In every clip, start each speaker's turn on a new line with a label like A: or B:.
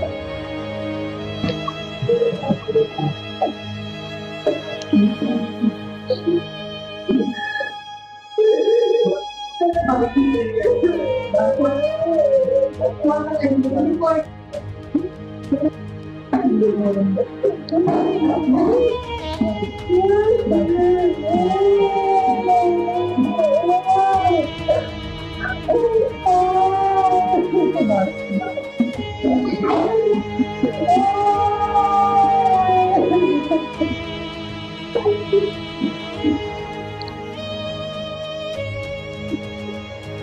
A: Thank you.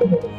A: Singh ਆ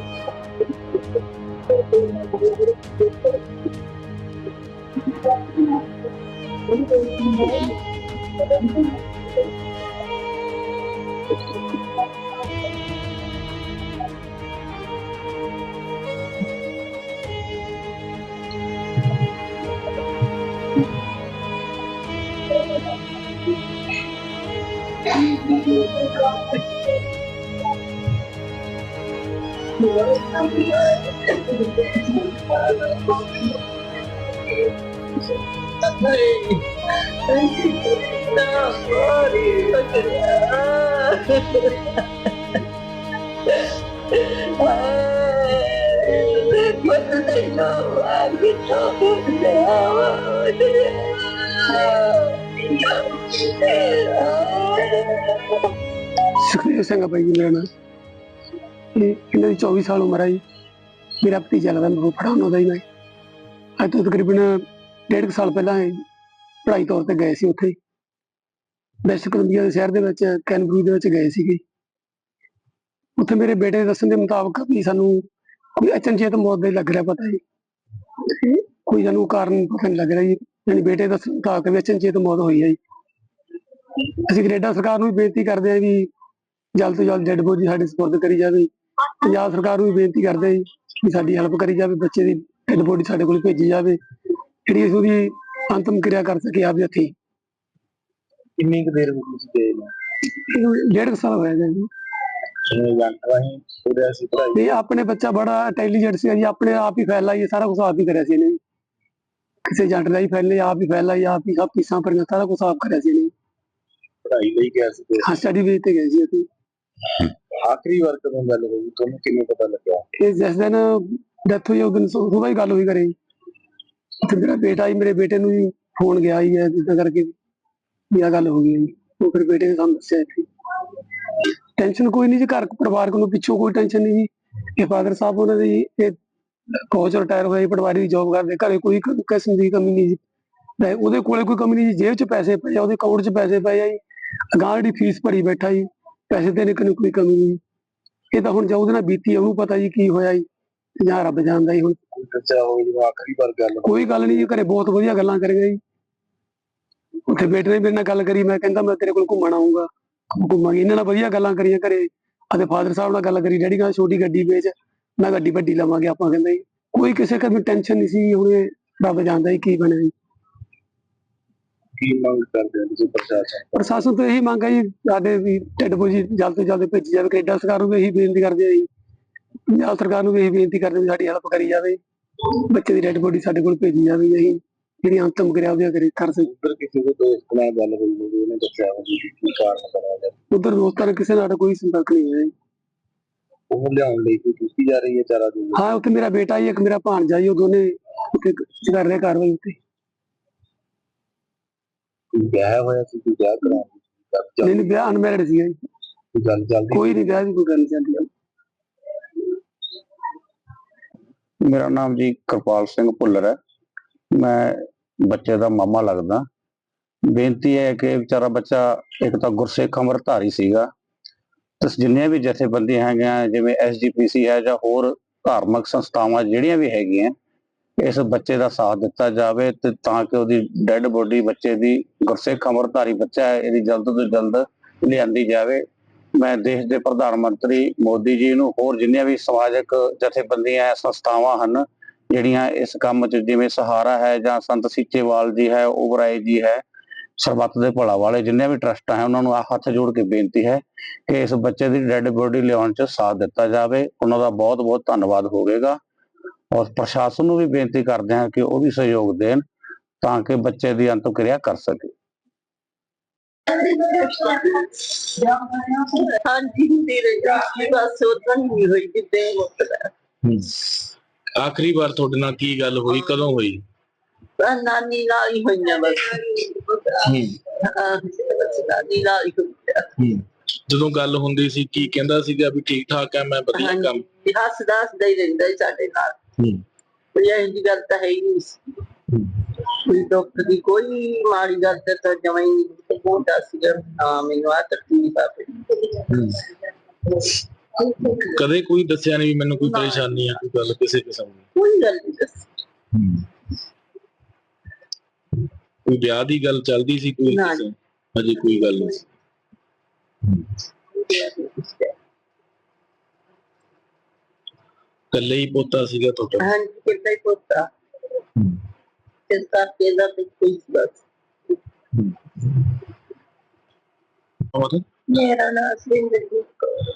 A: ਬਾਈ ਜੀ ਮੇਰਾ ਨਾਮ ਇਹ ਇਹਨਾਂ ਦੀ 24 ਸਾਲ ਉਮਰ ਹੈ ਜੀ। ਮੇਰਾ ਭਤੀਜਾ ਲੱਗਦਾ ਮੈਨੂੰ ਪੜਾਉਣ ਦਾ ਹੀ ਮੈਂ। ਅੱਜ ਤੋਂ ਤਕਰੀਬਨ ਡੇਢ ਕੁ ਸਾਲ ਪਹਿਲਾਂ ਇਹ ਤੌਰ ਤੇ ਗਏ ਸੀ ਉੱਥੇ। ਵੈਸਟ ਕੋਲੰਬੀਆ ਦੇ ਸ਼ਹਿਰ ਦੇ ਵਿੱਚ, ਕੈਨਬਰੂ ਦੇ ਵਿੱਚ ਗਏ ਸੀਗੇ। ਉੱਥੇ ਮੇਰੇ ਬੇਟੇ ਦੇ ਦੱਸਣ ਦੇ ਮੁਤਾਬਕ ਵੀ ਸਾਨੂੰ ਕੋਈ ਅਚਨਚੇਤ ਮੌਤ ਦਾ ਲੱਗ ਰਿਹਾ ਪਤਾ ਜੀ। ਕੋਈ ਸਾਨੂੰ ਕਾਰਨ ਪਤਾ ਨਹੀਂ ਲੱਗ ਰਿਹਾ ਜੀ। ਯਾਨੀ ਬੇਟੇ ਦਾ ਦੱਸਣ ਮੁਤਾਬਕ ਵੀ ਅਚਨਚੇਤ ਮੌਤ ਹੋਈ ਹੈ ਜੀ। ਅਸੀਂ ਕੈਨੇਡਾ ਸਰਕਾਰ ਨੂੰ ਵੀ ਬੇਨਤੀ ਕਰਦੇ ਹਾਂ ਵੀ ਜਲਦ ਤੋਂ ਜਲਦ ਡੈਡ ਬੋਡੀ ਸਾਡੇ ਸਪੁਰਦ ਕਰੀ ਜਾਵੇ। ਪੰਜਾਬ ਸਰਕਾਰ ਨੂੰ ਵੀ ਬੇਨਤੀ ਕਰਦੇ ਜੀ ਵੀ ਸਾਡੀ ਹੈਲਪ ਕਰੀ ਜਾਵੇ ਬੱਚੇ ਦੀ ਡੈਡ ਬੋਡੀ ਸਾਡੇ ਕੋਲ ਭੇਜੀ ਜਾਵੇ ਜਿਹੜੀ ਅਸੀਂ ਉਹਦੀ ਅੰਤਮ ਕਿਰਿਆ ਕਰ ਸਕੇ ਆਪਦੇ ਹੱਥੀਂ।
B: ਕਿੰਨੀ ਕੁ ਦੇਰ ਹੋ ਗਈ ਸੀ ਗਏ ਨੂੰ?
A: ਇਹਨੂੰ ਡੇਢ ਕੁ ਸਾਲ ਹੋਇਆ ਜੀ।
B: ਜਿਵੇਂ ਏਜੰਟ ਰਾਹੀਂ ਪੂਰਾ ਸੀ ਪੜ੍ਹਾਈ
A: ਇਹ ਆਪਣੇ ਬੱਚਾ ਬੜਾ ਇੰਟੈਲੀਜੈਂਟ ਸੀ ਜੀ ਆਪਣੇ ਆਪ ਹੀ ਫੈਲਾ ਇਹ ਸਾਰਾ ਕੁਝ ਆਪ ਹੀ ਕਰਿਆ ਸੀ ਇਹਨੇ ਕਿਸੇ ਏਜੰਟ ਦਾ ਹੀ ਫੈਲੇ ਆਪ ਹੀ ਫੈਲਾ ਆਪ ਹੀ ਸਭ ਫੀਸਾਂ ਭਰੀਆਂ ਸਾਰਾ ਕੁਝ ਆਪ ਕਰਿਆ ਸੀ ਇਹਨੇ
B: ਪੜ੍ਹਾਈ ਲਈ ਗਿਆ ਸੀ ਤੇ
A: ਹਾਂ ਸਟੱਡੀ ਵੇਚ ਤੇ ਗਏ ਸੀ ਅਸੀਂ
B: ਆਖਰੀ ਵਾਰ ਕਦੋਂ ਗੱਲ ਹੋਈ? ਤੁਹਾਨੂੰ ਕਿਵੇਂ ਪਤਾ ਲੱਗਿਆ?
A: ਇਹ ਜਿਸ ਦਿਨ ਡੈਥ ਹੋਈ, ਉਸ ਦਿਨ ਸੁਬਾਹ ਹੀ ਗੱਲ ਹੋਈ ਕਰੇ ਤੇ ਮੇਰਾ ਬੇਟਾ ਹੀ ਮੇਰੇ ਬੇਟੇ ਨੂੰ ਹੀ ਫੋਨ ਗਿਆ ਹੀ ਹੈ, ਜਿੱਦਾਂ ਕਰਕੇ ਵੀ ਆਹ ਗੱਲ ਹੋ ਗਈ ਜੀ। ਉਹ ਫਿਰ ਬੇਟੇ ਨੇ ਸਾਨੂੰ ਦੱਸਿਆ ਇੱਥੇ। ਟੈਨਸ਼ਨ ਕੋਈ ਨਹੀਂ ਜੀ, ਘਰ ਪਰਿਵਾਰਕ ਨੂੰ ਪਿੱਛੋਂ ਕੋਈ ਟੈਨਸ਼ਨ ਨਹੀਂ ਜੀ। ਇਹ ਫਾਦਰ ਸਾਹਿਬ ਉਹਨਾਂ ਦੀ ਇਹ ਫੌਜ ਰਿਟਾਇਰ ਹੋਏ ਪਟਵਾਰੀ ਦੀ ਜੌਬ ਕਰਦੇ, ਘਰੇ ਕੋਈ ਕ- ਕਿਸਮ ਦੀ ਕਮੀ ਨਹੀਂ ਜੀ। ਤੇ ਉਹਦੇ ਕੋਲੇ ਕੋਈ ਕਮੀ ਨਹੀਂ ਜੀ, ਜੇਬ 'ਚ ਪੈਸੇ ਪਏ ਆ, ਉਹਦੇ ਅਕਾਊਂਟ 'ਚ ਪੈਸੇ ਪਏ ਆ ਜੀ। ਅਗਾਂਹ ਜਿਹੜੀ ਫੀਸ ਭਰੀ ਬੈਠਾ ਜੀ। ਪੈਸੇ ਦੇਣੇ ਨੂੰ ਕੋਈ ਕਮੀ ਨਹੀਂ। ਇਹ ਤਾਂ ਹੁਣ ਜੋ ਉਹਦੇ ਨਾਲ ਬੀਤੀ ਆ, ਉਹਨੂੰ ਪਤਾ ਜੀ ਕੀ ਹੋਇਆ ਜੀ। ਤੇ ਜਾਂ ਰੱਬ ਜਾਣਦਾ ਜੀ ਹੁਣ।
B: ਕੋਈ ਦੱਸਿਆ ਹੋਵੇ ਜਦੋਂ ਆਖਰੀ ਵਾਰ ਗੱਲ ਹੋਈ।
A: ਕੋਈ ਗੱਲ ਨਹੀਂ ਜੀ ਘਰੇ ਬਹੁਤ ਵਧੀਆ ਗੱਲਾਂ ਕਰੀਆਂ ਜੀ। ਉੱਥੇ ਬੇਟੇ ਨੇ ਮੇਰੇ ਨਾਲ ਗੱਲ ਕਰੀ ਮੈਂ ਕਹਿੰਦਾ ਮੈਂ ਤੇਰੇ ਕੋਲ ਘੁੰਮਣ ਆਉਂਗਾ ਘੁੰਮਾਂਗੇ ਇਹਨਾਂ ਨਾਲ ਵਧੀਆ ਗੱਲਾਂ ਕਰੀਆਂ ਘਰੇ। ਅਤੇ ਫਾਦਰ ਸਾਹਿਬ ਨਾਲ ਗੱਲ ਕਰੀ ਡੈਡੀ ਕਹਿੰਦਾ ਛੋਟੀ ਗੱਡੀ ਵੇਚ ਮੈਂ ਗੱਡੀ ਵੱਡੀ ਲਵਾਂਗੇ ਆਪਾਂ ਕਹਿੰਦਾ ਜੀ। ਕੋਈ ਕਿਸੇ ਕਦੇ ਟੈਨਸ਼ਨ ਨਹੀਂ ਸੀ ਹੁਣ ਇਹ ਰੱਬ ਜਾਣਦਾ ਜੀ ਕੀ ਬਣਿਆ ਜੀ।
B: ਕੀ ਮੰਗ ਕਰਦੇ ਹੋ ਤੁਸੀਂ ਪ੍ਰਸ਼ਾਸਨ
A: ਪ੍ਰਸ਼ਾਸਨ ਤੋਂ ਇਹੀ ਮੰਗ ਹੈ ਜੀ ਸਾਡੇ ਵੀ ਢਿੱਡ ਬੋਝੀ ਜਲਦ ਤੋਂ ਜਲਦ ਭੇਜੀ ਜਾਵੇ ਕੈਨੇਡਾ ਸਰਕਾਰ ਨੂੰ ਵੀ ਇਹੀ ਬੇਨਤੀ ਕਰਦੇ ਆ ਜੀ। ਪੰਜਾਬ ਸਰਕਾਰ ਨੂੰ ਵੀ ਇਹੀ ਬੇਨਤੀ ਕਰਦੇ ਵੀ ਸਾਡੀ ਹੈਲਪ ਕਰੀ ਜਾਵੇ। ਬੱਚੇ ਦੀ ਡੈਡ ਬੋਡੀ ਸਾਡੇ ਕੋਲ ਭੇਜੀ ਜਾਵੇ ਜੀ ਅਸੀਂ ਜਿਹੜੀ ਅੰਤਮ ਕਿਰਿਆ ਉਹਦੀ ਕਰੀ ਕਰ ਸਕੀ
B: ਉੱਧਰ ਕਿਸੇ ਦੇ ਦੋਸਤ ਨਾਲ ਗੱਲ ਹੋਈ ਹੋਵੇ ਉਹਨੇ ਦੱਸਿਆ ਹੋਵੇ ਕਿ ਕਾਰਨ ਬਣਿਆ ਜਾਂ
A: ਉਧਰ ਦੋਸਤਾਂ ਨਾਲ ਕਿਸੇ ਨਾਲ ਕੋਈ ਸੰਪਰਕ ਨਹੀਂ ਜੀ।
B: ਉਹ ਲਿਆਉਣ ਲਈ ਕੋਈ ਕੀਤੀ ਜਾ ਰਹੀ ਹੈ ਚਾਰਾ ਦੀ
A: ਹਾਂ ਉੱਥੇ ਮੇਰਾ ਬੇਟਾ ਹੀ ਇੱਕ ਮੇਰਾ ਭਾਣਜਾ ਜੀ ਉਹ ਦੋਨੇ ਉੱਥੇ ਕਰ ਰਹੇ ਕਾਰਵਾਈ ਉੱਤੇ
B: ਕੋਈ ਵਿਆਹ ਹੋਇਆ ਸੀ ਕੋਈ ਵਿਆਹ ਕਰਾਉਣ ਦੀ ਗੱਲ
A: ਨਹੀਂ ਨਹੀਂ ਵਿਆਹ ਅਨਮੈਰਿਡ ਸੀ ਜੀ।
B: ਕੋਈ ਗੱਲ ਚੱਲਦੀ
A: ਕੋਈ ਨਹੀਂ ਵਿਆਹ ਦੀ ਕੋਈ ਗੱਲ ਨਹੀਂ ਚੱਲਦੀ
C: ਮੇਰਾ ਨਾਮ ਜੀ ਕਿਰਪਾਲ ਸਿੰਘ ਭੁੱਲਰ ਹੈ। ਮੈਂ ਬੱਚੇ ਦਾ ਮਾਮਾ ਲੱਗਦਾ। ਬੇਨਤੀ ਹੈ ਕਿ ਵਿਚਾਰਾ ਬੱਚਾ ਇੱਕ ਤਾਂ ਗੁਰਸਿੱਖ ਅੰਮ੍ਰਿਤਧਾਰੀ ਸੀਗਾ। ਤੇ ਜਿੰਨੀਆਂ ਵੀ ਜਥੇਬੰਦੀਆਂ ਹੈਗੀਆਂ ਜਿਵੇਂ ਐਸਜੀਪੀਸੀ ਹੈ ਜਾਂ ਹੋਰ ਧਾਰਮਿਕ ਸੰਸਥਾਵਾਂ ਜਿਹੜੀਆਂ ਵੀ ਹੈਗੀਆਂ ਇਸ ਬੱਚੇ ਦਾ ਸਾਥ ਦਿੱਤਾ ਜਾਵੇ ਤੇ ਤਾਂ ਕਿ ਉਹਦੀ ਡੈੱਡ ਬੋਡੀ ਬੱਚੇ ਦੀ ਗੁਰਸਿੱਖ ਅਮਰਧਾਰੀ ਬੱਚਾ ਹੈ, ਇਹਦੀ ਜਲਦ ਤੋਂ ਜਲਦ ਲਿਆਂਦੀ ਜਾਵੇ। ਮੈਂ ਦੇਸ਼ ਦੇ ਪ੍ਰਧਾਨ ਮੰਤਰੀ ਮੋਦੀ ਜੀ ਨੂੰ ਹੋਰ ਜਿੰਨੀਆਂ ਵੀ ਸਮਾਜਿਕ ਜਥੇਬੰਦੀਆਂ ਹੈ, ਸੰਸਥਾਵਾਂ ਹਨ, ਜਿਹੜੀਆਂ ਇਸ ਕੰਮ 'ਚ ਜਿਵੇਂ ਸਹਾਰਾ ਹੈ ਜਾਂ ਸੰਤ ਸੀਚੇਵਾਲ ਜੀ ਹੈ, ਓਬਰਾਏ ਜੀ ਹੈ, ਸਰਬੱਤ ਦੇ ਭਲਾ ਵਾਲੇ ਜਿੰਨੇ ਵੀ ਟਰਸਟਾਂ ਹੈ, ਉਹਨਾਂ ਨੂੰ ਆਹ ਹੱਥ ਜੋੜ ਕੇ ਬੇਨਤੀ ਹੈ ਕਿ ਇਸ ਬੱਚੇ ਦੀ ਡੈੱਡ ਬੋਡੀ ਲਿਆਉਣ 'ਚ ਸਾਥ ਦਿੱਤਾ ਜਾਵੇ। ਉਹਨਾਂ ਦਾ ਬਹੁਤ ਬਹੁਤ ਧੰਨਵਾਦ ਹੋਵੇਗਾ। ਔਰ ਪ੍ਰਸ਼ਾਸਨ ਨੂੰ ਵੀ ਬੇਨਤੀ ਕਰਦੇ ਹਾਂ ਕਿ ਉਹ ਵੀ ਸਹਿਯੋਗ ਦੇਣ ਤਾਂ ਕਿ ਬੱਚੇ ਦੀ ਅੰਤਿਕ੍ਰਿਆ ਕਰ ਸਕੇ।
D: ਹਾਂਜੀ ਤੇਰੇ ਜੀ ਬਸ ਉਦੋਂ ਹੀ ਹੋਈ ਜਿੱਦੇ ਮੁਕਦਾ
E: ਆਖਰੀ ਵਾਰ ਤੁਹਾਡੇ ਨਾਲ ਕੀ ਗੱਲ ਹੋਈ? ਕਦੋਂ ਹੋਈ?
D: ਨਾਨੀ ਨਾਲ ਹੀ ਹੋਈਆਂ ਬਸ। ਨਾਨੀ ਨਾਲ ਹੀ ਹੋਈਆਂ।
E: ਜਦੋਂ ਗੱਲ ਹੁੰਦੀ ਸੀ ਕੀ ਕਹਿੰਦਾ ਸੀਗਾ ਵੀ ਠੀਕ ਠਾਕ ਹੈ ਮੈਂ ਵਧੀਆ ਕੰਮ?
D: ਹੱਸਦਾ ਹੱਸਦਾ ਹੀ ਰਹਿੰਦਾ ਸੀ ਸਾਡੇ ਨਾਲ। ਇਹੋ ਜਿਹੀ ਗੱਲ ਤਾਂ ਹੈ ਹੀ ਨਹੀਂ ਕੋਈ ਦੁੱਖ ਦੀ ਕੋਈ ਮਾੜੀ ਗੱਲ ਤੇ ਤਾਂ ਜਮਾਂ ਹੀ ਨਹੀਂ। ਬੋਲਦਾ ਸੀਗਾ ਹਾਂ ਮੈਨੂੰ ਆ ਤਕਲੀਫ ਆ ਪਈ
E: ਕਦੇ ਕੋਈ ਦੱਸਿਆ ਨਹੀਂ ਮੈਨੂੰ ਕੋਈ ਪਰੇਸ਼ਾਨੀ ਆ ਕੋਈ ਗੱਲ ਕਿਸੇ ਕਿਸਮ ਦੀ?
D: ਕੋਈ ਗੱਲ ਨਹੀਂ ਦੱਸੀ।
E: ਕੋਈ ਵਿਆਹ ਦੀ ਗੱਲ ਚੱਲਦੀ ਸੀ ਕੋਈ ਹਜੇ ਕੋਈ ਗੱਲ ਨਹੀਂ ਸੀ। ਇਕੱਲੇ ਹੀ ਪੋਤਾ ਸੀਗਾ ਤੁਹਾਡਾ?
D: ਹਾਂਜੀ ਕਿੰਨਾ ਹੀ ਪੁੱਤਾ। ਇਸ ਕਰਕੇ ਤੇ ਕੋਈ ਬਸ।
E: ਹੋਰ?
D: ਮੇਰਾ ਨਾਮ ਸਿੰਦਰਜੀਤ ਕੌਰ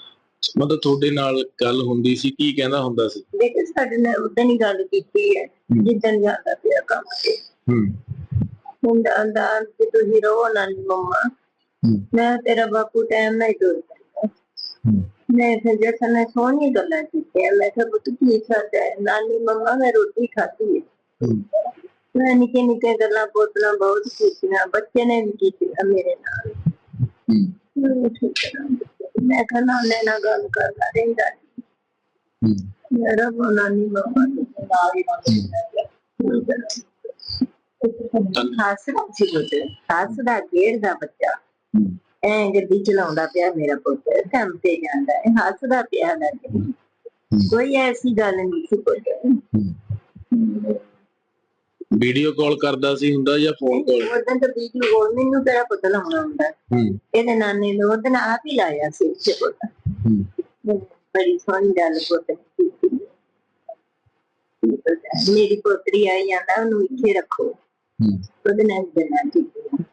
E: ਮਤਲਬ ਤੁਹਾਡੇ ਨਾਲ ਗੱਲ ਹੁੰਦੀ ਸੀ ਕੀ ਕਹਿੰਦਾ ਹੁੰਦਾ ਸੀ?
D: ਦੇਖੇ ਸਾਡੇ ਨਾਲ ਉਦੋਂ ਹੀ ਗੱਲ ਕੀਤੀ ਹੈ ਜਿੱਦਣ ਜਾਂਦਾ ਪਿਆ ਕੰਮ ਤੇ।
E: ਹੂੰ।
D: ਮੁੰਡਾ ਆਂਦਾ ਕਿ ਤੁਸੀਂ ਰਹੋ ਨਾ ਮੰਮਾ
E: ਹੂੰ।
D: ਮੈਂ ਤੇਰਾ ਬਾਪੂ ਟਾਈਮ ਨਹੀਂ ਤੁਰ ਮੈਂ ਫਿਰ ਜਸਨ ਨੇ ਸੋਹਣੀ ਗੱਲਾਂ ਕੀਤੀਆਂ ਮੈਂ ਕਿਹਾ ਪੁੱਤ ਕੀ ਖਾਦਾ ਨਾਨੀ ਮੰਮਾ ਮੈਂ ਰੋਟੀ ਖਾਧੀ ਹੈ। ਮੈਂ ਨਿੱਕੇ ਨਿੱਕੇ ਗੱਲਾਂ ਬੋਤਲਾਂ ਬਹੁਤ ਕੀਤੀਆਂ ਬੱਚੇ ਨੇ ਵੀ ਕੀਤੀਆਂ ਮੇਰੇ ਨਾਲ। ਮੈਂ ਕਿਹਾ ਨਾਨੇ ਨਾਲ ਗੱਲ ਕਰਦਾ ਰਹਿੰਦਾ ਮੇਰਾ ਨਾਨੀ ਮੰਮਾ ਦੇ ਨਾਲ ਹੀ ਹੱਸਦਾ ਸੀ ਪੁੱਤ ਹੱਸਦਾ ਖੇਡਦਾ ਬੱਚਾ। ਐ ਗੱਡੀ ਚਲਾਉਂਦਾ ਪਿਆ ਮੇਰਾ ਪੁੱਤ ਕੰਮ ਤੇ ਜਾਂਦਾ ਹੈ ਹੱਸਦਾ ਪਿਆ ਨਾ ਕੋਈ ਐਸੀ ਗੱਲ ਨਹੀਂ ਸੀ ਪੁੱਤ।
E: ਵੀਡੀਓ ਕਾਲ ਕਰਦਾ ਸੀ ਹੁੰਦਾ ਜਾਂ ਫੋਨ ਕਾਲ?
D: ਉਦੋਂ ਤਾਂ ਵੀਡੀਓ ਕੋਲ ਮੈਨੂੰ ਤੇਰਾ ਪੁੱਤ ਲਾਉਣਾ ਹੁੰਦਾ? ਇਹਦੇ ਨਾਨੇ ਨੇ ਉਹਦੇ ਨਾਲ ਆਪ ਹੀ ਲਾਇਆ ਸੀ ਉੱਥੇ ਪੁੱਤ। ਬੜੀ ਸੋਹਣੀ ਗੱਲ ਪੁੱਤ। ਮੇਰੀ ਪੋਤਰੀ ਆਈ ਜਾਂਦਾ ਉਹਨੂੰ ਇੱਥੇ ਰੱਖੋ। ਉਹਦੇ ਨਾਲ ਗੱਲਾਂ ਕੀਤੀਆਂ।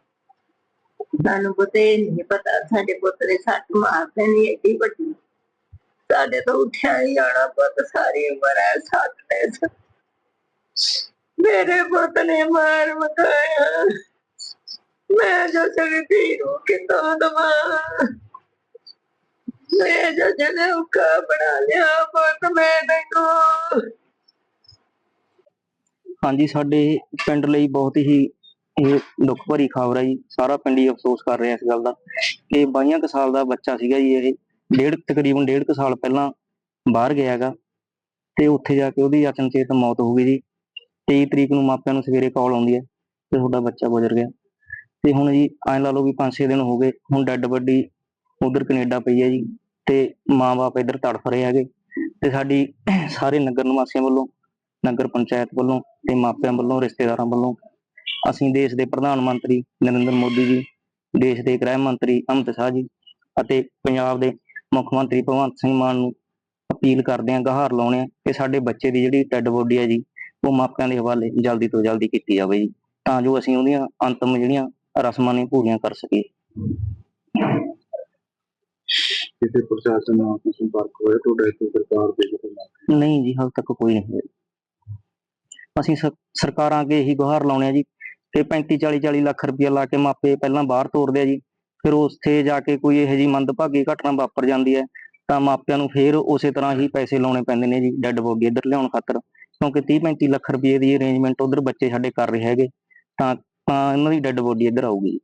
D: ਸਾਨੂੰ ਪਤਾ ਹੀ ਨਹੀਂ ਪਤਾ, ਸਾਡੇ ਪੁੱਤ ਦੇ ਸੱਟ ਮਾਰਦੇ ਨਹੀਂ ਏਡੀ ਵੱਡੀ। ਸਾਡੇ ਤੋਂ ਉੱਠਿਆ ਹੀ ਜਾਣਾ ਪੁੱਤ, ਸਾਰੀ ਉਮਰ ਐ ਸੱਟ ਤੇ। ਮੇਰੇ ਪੁੱਤ ਨੇ ਮਾਰ ਮਕਾਇਆ ਮੈਂ ਜੋ ਤੇਰੀ ਨੂੰ ਕਿਤੋਂ ਦਵਾਂ। ਮੈਂ ਜੋ ਜਨੇ ਉਕਾ ਬਣਾ ਲਿਆ ਪੁੱਤ ਮੈਂ ਤੈਨੂੰ।
F: ਹਾਂਜੀ, ਸਾਡੇ ਪਿੰਡ ਲਈ ਬਹੁਤ ਹੀ ਇਹ ਦੁੱਖ ਭਰੀ ਖਬਰ ਹੈ ਜੀ। ਸਾਰਾ ਪਿੰਡ ਹੀ ਅਫਸੋਸ ਕਰ ਰਿਹਾ ਇਸ ਗੱਲ ਦਾ ਕਿ 22 ਕੁ ਸਾਲ ਦਾ ਬੱਚਾ ਸੀਗਾ ਜੀ ਇਹ। ਡੇਢ, ਤਕਰੀਬਨ ਡੇਢ ਕੁ ਸਾਲ ਪਹਿਲਾਂ ਬਾਹਰ ਗਿਆ ਤੇ ਉੱਥੇ ਜਾ ਕੇ ਉਹਦੀ ਅਚਨਚੇਤ ਮੌਤ ਹੋ ਗਈ ਜੀ। 23 ਤਰੀਕ ਨੂੰ ਮਾਪਿਆਂ ਨੂੰ ਸਵੇਰੇ ਕਾਲ ਆਉਂਦੀ ਹੈ ਤੇ ਤੁਹਾਡਾ ਬੱਚਾ ਗੁਜ਼ਰ ਗਿਆ। ਤੇ ਹੁਣ ਜੀ ਐਂ ਲਾ ਲਓ ਵੀ 5-6 ਦਿਨ ਹੋ ਗਏ, ਹੁਣ ਡੈੱਡ ਬੱਡੀ ਉਧਰ ਕੈਨੇਡਾ ਪਈ ਹੈ ਜੀ ਤੇ ਮਾਂ-ਬਾਪ ਇੱਧਰ ਤੜਫ ਰਹੇ ਹੈਗੇ ਤੇ ਸਾਡੀ ਸਾਰੇ ਨਗਰ ਨਿਵਾਸੀਆਂ ਵੱਲੋਂ, ਨਗਰ ਪੰਚਾਇਤ ਵੱਲੋਂ ਤੇ ਮਾਪਿਆਂ ਵੱਲੋਂ, ਰਿਸ਼ਤੇਦਾਰਾਂ ਵੱਲੋਂ ਅਸੀਂ ਦੇਸ਼ ਦੇ ਪ੍ਰਧਾਨ ਮੰਤਰੀ ਨਰਿੰਦਰ ਮੋਦੀ ਜੀ ਦੇਸ਼ ਦੇ ਗ੍ਰਹਿ ਮੰਤਰੀ ਅਮਿਤ ਸ਼ਾਹ ਜੀ ਅਤੇ ਪੰਜਾਬ ਦੇ ਮੁੱਖ ਮੰਤਰੀ ਭਗਵੰਤ ਸਿੰਘ ਮਾਨ ਨੂੰ ਅਪੀਲ ਕਰਦੇ ਹਾਂ ਗਹਾਰ ਲਾਉਣੇ ਆ ਕਿ ਸਾਡੇ ਬੱਚੇ ਦੀ ਜਿਹੜੀ ਡੈੱਡ ਬੋਡੀ ਹੈ ਜੀ ਉਹ ਮਾਪਿਆਂ ਦੇ ਹਵਾਲੇ ਜਲਦੀ ਤੋਂ ਜਲਦੀ ਕੀਤੀ ਜਾਵੇ ਜੀ ਤਾਂ ਜੋ ਅਸੀਂ ਉਹਦੀਆਂ ਅੰਤਮ ਜਿਹੜੀਆਂ ਰਸਮਾਂ ਨੇ ਪੂਰੀਆਂ ਕਰ ਸਕੀਏ।
B: ਕਿਸੇ ਪ੍ਰਸ਼ਾਸਨ ਨਾਲ ਕੋਈ ਸੰਪਰਕ ਹੋਇਆ ਤੁਹਾਡਾ ਇਸ ਸਰਕਾਰ ਦੇ ਨਾਲ
F: ਨਹੀਂ ਜੀ ਹਾਲ ਤੱਕ ਕੋਈ ਨਹੀਂ ਹੋਇਆ। ਅਸੀਂ ਸਰਕਾਰਾਂ ਅੱਗੇ ਇਹੀ ਗੁਹਾਰ ਲਾਉਣੇ ਆ ਜੀ ਤੇ 35 40 40 ਲੱਖ ਰੁਪਇਆ ਲਾ ਕੇ ਮਾਪੇ ਪਹਿਲਾਂ ਬਾਹਰ ਤੋਰਦੇ ਆ ਜੀ। ਫਿਰ ਉੱਥੇ ਜਾ ਕੇ ਕੋਈ ਇਹੋ ਜਿਹੀ ਮੰਦਭਾਗੀ ਘਟਨਾ ਵਾਪਰ ਜਾਂਦੀ ਹੈ, ਤਾਂ ਮਾਪਿਆਂ ਨੂੰ ਫੇਰ ਉਸੇ ਤਰ੍ਹਾਂ ਹੀ ਪੈਸੇ ਲਾਉਣੇ ਪੈਂਦੇ ਨੇ ਜੀ, ਡੈੱਡ ਬੋਡੀ ਇੱਧਰ ਲਿਆਉਣ ਖਾਤਰ। ਕਿਉਂਕਿ 30 35 ਲੱਖ ਰੁਪਏ ਦੀ ਅਰੇਂਜਮੈਂਟ ਉਧਰ ਬੱਚੇ ਸਾਡੇ ਕਰ ਰਹੇ ਹੈਗੇ, ਤਾਂ ਤਾਂ ਇਹਨਾਂ ਦੀ ਡੈੱਡ ਬੋਡੀ ਇੱਧਰ ਆਊਗੀ ਜੀ।